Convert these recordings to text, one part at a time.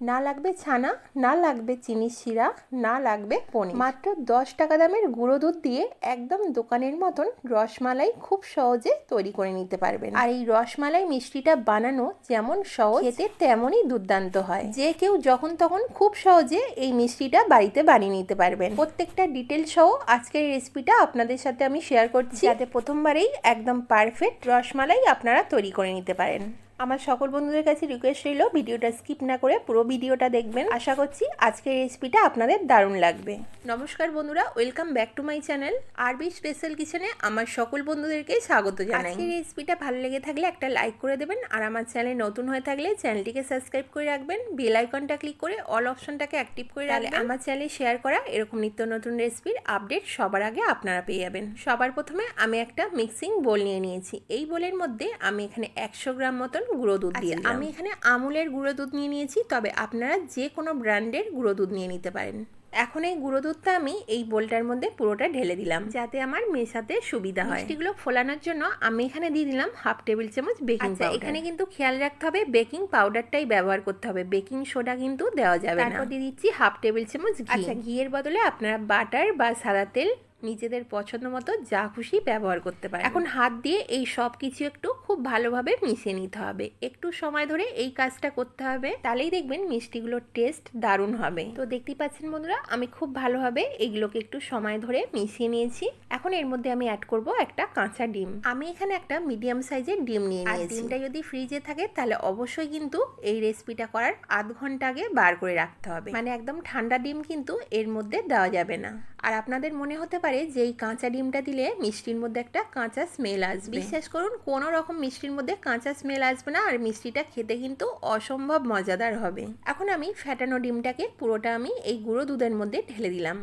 না লাগবে ছানা, না লাগবে চিনি শিরা, না লাগবে পনির। মাত্র দশ টাকা দামের গুঁড়ো দুধ দিয়ে একদম দোকানের মতন রসমালাই খুব সহজে তৈরি করে নিতে পারবেন। আর এই রসমালাই মিষ্টিটা বানানো যেমন সহজ, খেতে তেমনই দুর্দান্ত হয়। যে কেউ যখন তখন খুব সহজে এই মিষ্টিটা বাড়িতে বানিয়ে নিতে পারবেন। প্রত্যেকটা ডিটেল সহ আজকের রেসিপিটা আপনাদের সাথে আমি শেয়ার করছি। যাতে প্রথমবারেই একদম পারফেক্ট রসমালাই আপনারা তৈরি করে নিতে পারেন। আমার সকল বন্ধুদের কাছে রিকোয়েস্ট রইল ভিডিওটা স্কিপ না করে পুরো ভিডিওটা দেখবেন। আশা করছি আজকের রেসিপিটা আপনাদের দারুণ লাগবে। নমস্কার বন্ধুরা welcome back to my channel RB special কিচেনে আমার সকল বন্ধুদেরকে স্বাগত জানাই। আজকের রেসিপিটা ভালো লেগে থাকলে একটা লাইক করে দেবেন আর আমার চ্যানেল নতুন হয়ে থাকলে চ্যানেলটিকে সাবস্ক্রাইব করে রাখবেন বেল আইকনটা ক্লিক করে অল অপশনটাকে অ্যাক্টিভ করে রাখলে আমার চ্যানেলে শেয়ার করা এরকম নিত্য নতুন রেসিপির আপডেট সবার আগে আপনারা পেয়ে যাবেন। সবার প্রথমে আমি একটা মিক্সিং বোল নিয়ে নিয়েছি। এই বোলের মধ্যে আমি এখানে একশো গ্রাম মতন গুঁড়ো দুধ দিয়ে দিলাম। আমি এখানে আমুলের গুঁড়ো দুধ নিয়ে নিয়েছি। তবে আপনারা যে কোনো ব্র্যান্ডের গুঁড়ো দুধ নিয়ে নিতে পারেন। এখন এই গুঁড়ো দুধটা আমি এই বোলটার মধ্যে পুরোটা ঢেলে দিলাম যাতে আমার মেশাতে সুবিধা হয়। মিষ্টিগুলো ফোলানোর জন্য আমি এখানে দিয়ে দিলাম হাফ টেবিল চামচ বেকিং আচ্ছা, পাউডার এখানে কিন্তু খেয়াল রাখতে হবে বেকিং পাউডারটাই ব্যবহার করতে হবে। বেকিং সোডা কিন্তু দেওয়া যাবে না। তারপর দিয়ে দিচ্ছি হাফ টেবিল চামচ ঘি। আচ্ছা ঘিয়ের বদলে আপনারা বাটার বা সাদা তেল নিজেদের পছন্দ মতো যা খুশি ব্যবহার করতে পারে এখন হাত দিয়ে এই সব কিছু একটু খুব ভালোভাবে মিশিয়ে নিতে হবে। একটু সময় ধরে এই কাজটা করতে হবে। তাহলেই দেখবেন মিষ্টিগুলোর টেস্ট দারুণ হবে। তো দেখতেই পাচ্ছেন বন্ধুরা আমি খুব ভালোভাবে এইগুলোকে একটু সময় ধরে মিশিয়ে নিয়েছি। এখন এর মধ্যে আমি অ্যাড করব একটা কাঁচা ডিম। আমি এখানে একটা মিডিয়াম সাইজের ডিম নিয়ে নিয়েছি। ডিমটা যদি ফ্রিজে থাকে তাহলে অবশ্যই কিন্তু এই রেসিপিটা করার আধ ঘণ্টা আগে বার করে রাখতে হবে। মানে একদম ঠান্ডা ডিম কিন্তু এর মধ্যে দেওয়া যাবে না। আর আপনাদের মনে হতে পারে যে এই কাঁচা ডিমটা দিলে মিষ্টির মধ্যে একটা কাঁচা স্মেল আসবে। বিশ্বাস করুন, কোনো রকম মিষ্টির মধ্যে কাঁচা স্মেল আসবে না আর মিষ্টিটা খেতে কিন্তু অসম্ভব মজাদার হবে। এখন আমি ফ্যাটানো ডিমটাকে পুরোটা আমি এই গুঁড়ো দুধের মধ্যে ঢেলে দিলাম।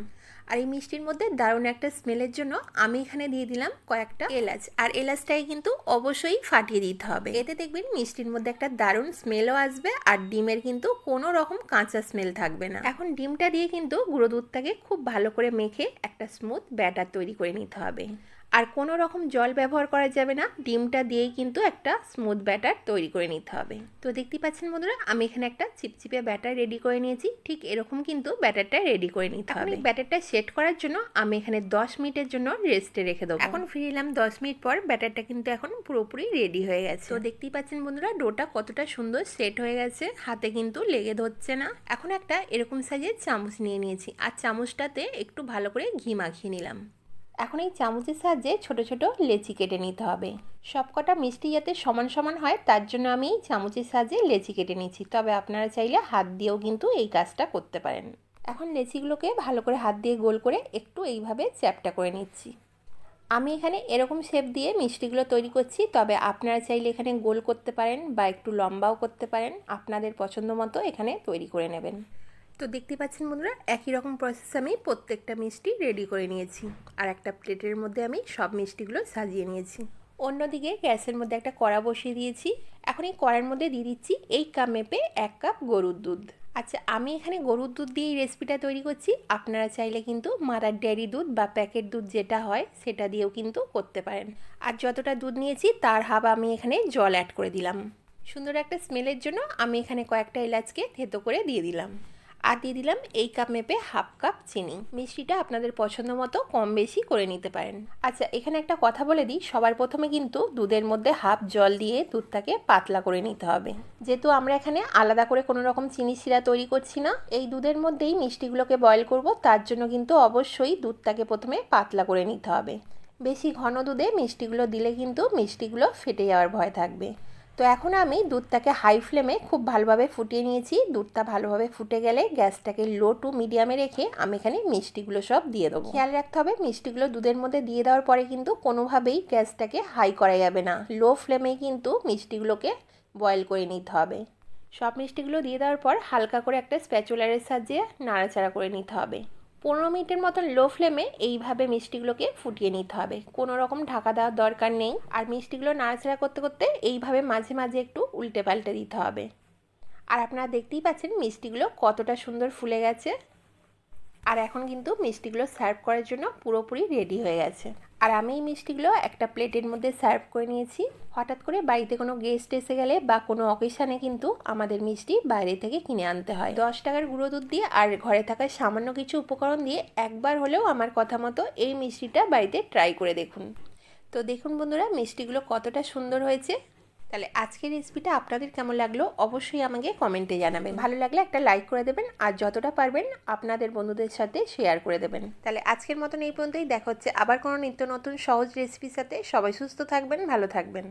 আর এই মিষ্টির মধ্যে দারুণ একটা স্মেলের জন্য আমি এখানে দিয়ে দিলাম কয়েকটা এলাচ। আর এলাচটাই কিন্তু অবশ্যই ফাটিয়ে দিতে হবে। এতে দেখবেন মিষ্টির মধ্যে একটা দারুণ স্মেলও আসবে আর ডিমের কিন্তু কোনো রকম কাঁচা স্মেল থাকবে না। এখন ডিমটা দিয়ে কিন্তু গুঁড়ো দুধটাকে খুব ভালো করে মেখে একটা স্মুথ ব্যাটার তৈরি করে নিতে হবে। আর কোনো রকম জল ব্যবহার করা যাবে না। ডিমটা দিয়েই কিন্তু একটা স্মুথ ব্যাটার তৈরি করে নিতে হবে। তো দেখতেই পাচ্ছেন বন্ধুরা আমি এখানে একটা চিপচিপে ব্যাটার রেডি করে নিয়েছি। ঠিক এরকম কিন্তু ব্যাটারটা রেডি করে নিতে হবে। ব্যাটারটা সেট করার জন্য আমি এখানে দশ মিনিটের জন্য রেস্টে রেখে দেবো। এখন ফিরে এলাম দশ মিনিট পর ব্যাটারটা কিন্তু এখন পুরোপুরি রেডি হয়ে গেছে। তো দেখতেই পাচ্ছেন বন্ধুরা ডোটা কতটা সুন্দর সেট হয়ে গেছে। হাতে কিন্তু লেগে ধরছে না। এখন একটা এরকম সাইজের চামচ নিয়ে নিয়েছি। আর চামচটাতে একটু ভালো করে ঘি মাখিয়ে নিলাম। এখন এই চামচের সাহায্যে ছোট ছোট লেচি কেটে নিতে হবে। সবকটা মিষ্টি যাতে সমান সমান হয় তার জন্য আমি এই চামচের সাহায্যে লেচি কেটে নিচ্ছি। তবে আপনারা চাইলে হাত দিয়েও কিন্তু এই কাজটা করতে পারেন। এখন লেচিগুলোকে ভালো করে হাত দিয়ে গোল করে একটু এইভাবে চ্যাপটা করে নিচ্ছি। আমি এখানে এরকম শেপ দিয়ে মিষ্টিগুলো তৈরি করছি, তবে আপনারা চাইলে এখানে গোল করতে পারেন বা একটু লম্বাও করতে পারেন। আপনাদের পছন্দ মতো এখানে তৈরি করে নেবেন। তো দেখতে পাচ্ছেন বন্ধুরা, একই রকম প্রসেস আমি প্রত্যেকটা মিষ্টি রেডি করে নিয়েছি। আর একটা প্লেটের মধ্যে আমি সব মিষ্টিগুলো সাজিয়ে নিয়েছি। অন্যদিকে গ্যাসের মধ্যে একটা কড়া বসিয়ে দিয়েছি। এখন এই কড়ার মধ্যে দিয়ে দিচ্ছি এই কাপ মেপে এক কাপ গরুর দুধ। আচ্ছা আমি এখানে গরুর দুধ দিয়ে এই রেসিপিটা তৈরি করছি। আপনারা চাইলে কিন্তু মারার ডেয়ারি দুধ বা প্যাকেট দুধ যেটা হয়, সেটা দিয়েও কিন্তু করতে পারেন। আর যতটা দুধ নিয়েছি, তার হাব আমি এখানে জল অ্যাড করে দিলাম। সুন্দর একটা স্মেলের জন্য আমি এখানে কয়েকটা এলাচকে থেতো করে দিয়ে দিলাম। আর দিয়ে দিলাম এই কাপ মেপে হাফ কাপ চিনি। মিষ্টিটা আপনাদের পছন্দ মতো কম বেশি করে নিতে পারেন। আচ্ছা এখানে একটা কথা বলে দিই, সবার প্রথমে কিন্তু দুধের মধ্যে হাফ জল দিয়ে দুধটাকে পাতলা করে নিতে হবে। যেহেতু আমরা এখানে আলাদা করে কোনো রকম চিনি শিরা তৈরি করছি না, এই দুধের মধ্যেই মিষ্টিগুলোকে বয়েল করব, তার জন্য কিন্তু অবশ্যই দুধটাকে প্রথমে পাতলা করে নিতে হবে। বেশি ঘন দুধে মিষ্টিগুলো দিলে কিন্তু মিষ্টিগুলো ফেটে যাওয়ার ভয় থাকবে। তো এখন আমি দুধটাকে হাই ফ্লেমে খুব ভালোভাবে ফুটিয়ে নিয়েছি। দুধটা ভালোভাবে ফুটে গেলে গ্যাসটাকে লো টু মিডিয়ামে রেখে আমি এখানে মিষ্টিগুলো সব দিয়ে দেবো। খেয়াল রাখতে হবে, মিষ্টিগুলো দুধের মধ্যে দিয়ে দেওয়ার পরে কিন্তু কোনোভাবেই গ্যাসটাকে হাই করা যাবে না। লো ফ্লেমে কিন্তু মিষ্টিগুলোকে বয়েল করে নিতে হবে। সব মিষ্টিগুলো দিয়ে দেওয়ার পর হালকা করে একটা স্প্যাচুলারের সাহায্যে নাড়াচাড়া করে নিতে হবে। পনেরো মিনিটের মতন লো ফ্লেমে এইভাবে মিষ্টিগুলোকে ফুটিয়ে নিতে হবে। কোনো রকম ঢাকা দেওয়ার দরকার নেই। আর মিষ্টিগুলো নাড়াচাড়া করতে করতে এইভাবে মাঝে মাঝে একটু উল্টে পাল্টে দিতে হবে। আর আপনারা দেখতেই পাচ্ছেন মিষ্টিগুলো কতটা সুন্দর ফুলে গেছে। আর এখন কিন্তু মিষ্টিগুলো সার্ভ করার জন্য পুরোপুরি রেডি হয়ে গেছে। আর আমি এই মিষ্টিগুলো একটা প্লেটের মধ্যে সার্ভ করে নিয়েছি। হঠাৎ করে বাড়িতে কোনো গেস্ট এসে গেলে বা কোনো অকেশানে কিন্তু আমাদের মিষ্টি বাইরে থেকে কিনে আনতে হয়। দশ টাকার গুঁড়ো দুধ দিয়ে আর ঘরে থাকা সামান্য কিছু উপকরণ দিয়ে একবার হলেও আমার কথা মতো এই মিষ্টিটা বাড়িতে ট্রাই করে দেখুন। তো দেখুন বন্ধুরা, মিষ্টিগুলো কতটা সুন্দর হয়েছে। তাহলে আজকের রেসিপিটা আপনাদের কেমন লাগল অবশ্যই আমাকে কমেন্টে জানাবেন। ভালো লাগলে একটা লাইক করে দেবেন আর যতটা পারবেন আপনাদের বন্ধুদের সাথে শেয়ার করে দেবেন। তাহলে আজকের মতন এই পর্যন্তই। দেখা হচ্ছে আবার কোনো নিত্য নতুন সহজ রেসিপির সাথে। সবাই সুস্থ থাকবেন, ভালো থাকবেন।